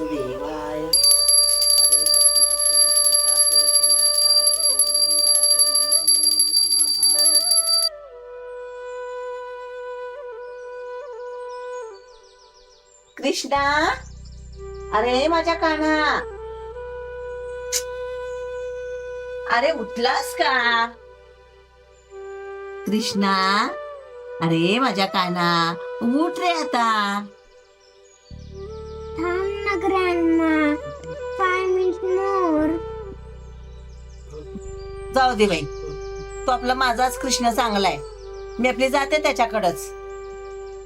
वासुदेवाय कृष्णा? अरे माझ्या काना. अरे उठलास का? कृष्णा? अरे माझ्या काना. उठ रे आता. जाऊ दे बाई. तो आपला माझाच कृष्ण चांगला आहे मी आपली जाते त्याच्याकडच.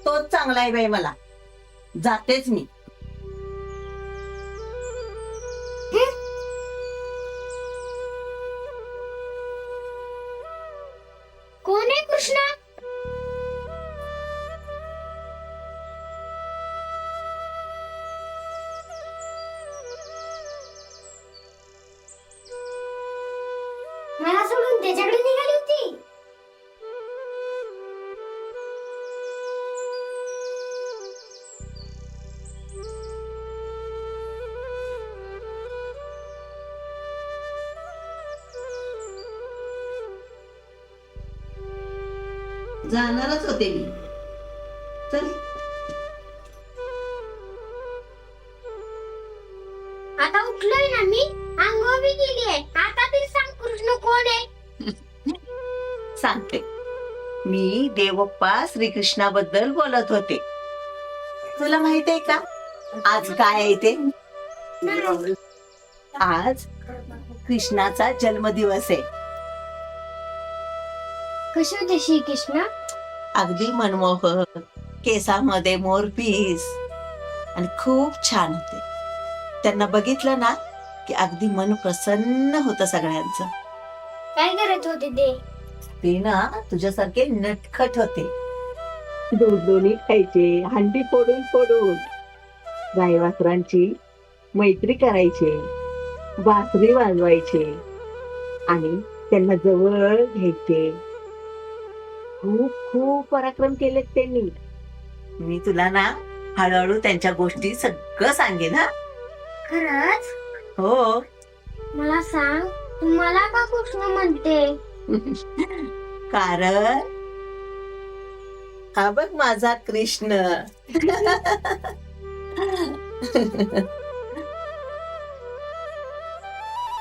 तोच चांगला आहे बाई मला. जातेच मी. कोण आहे कृष्णा? मला सोडून त्याच्याकडे निघाली होती. जाणारच होते मी. चल. आता उठलोय ना मी. आंघोळ बी केली आहे. आता तरी सांग कृष्ण कोण आहे? सांगते. मी देवप्पा श्रीकृष्णाबद्दल बोलत होते. तुला माहीत आहे का? आज काय आहे ते? आज कृष्णाचा जन्मदिवस आहे. कशी होते श्रीकृष्ण? अगदी मनमोहक केसामध्ये मोरपीस. आणि खूप छान होते. त्यांना बघितलं ना की अगदी मन प्रसन्न होतं सगळ्यांचं. काय करत होते ते? ते ना तुझ्यासारखे नटखट होते. दूध दोन्ही खायचे हंडी फोडून फोडून. गाय वासरांची मैत्री करायचे बासरी वाजवायचे आणि त्यांना जवळ घ्यायचे. खूप खूप पराक्रम केलेत त्यांनी. मी तुला ना हळूहळू त्यांच्या गोष्टी सगळं सांगेन हा. खरंच? हो. मला सांग तू मला का कृष्ण म्हणते? कारण? हा बघ माझा कृष्ण.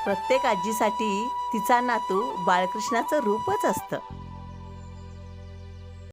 प्रत्येक आजीसाठी तिचा नातू बाळकृष्णाचं रूपच असतं.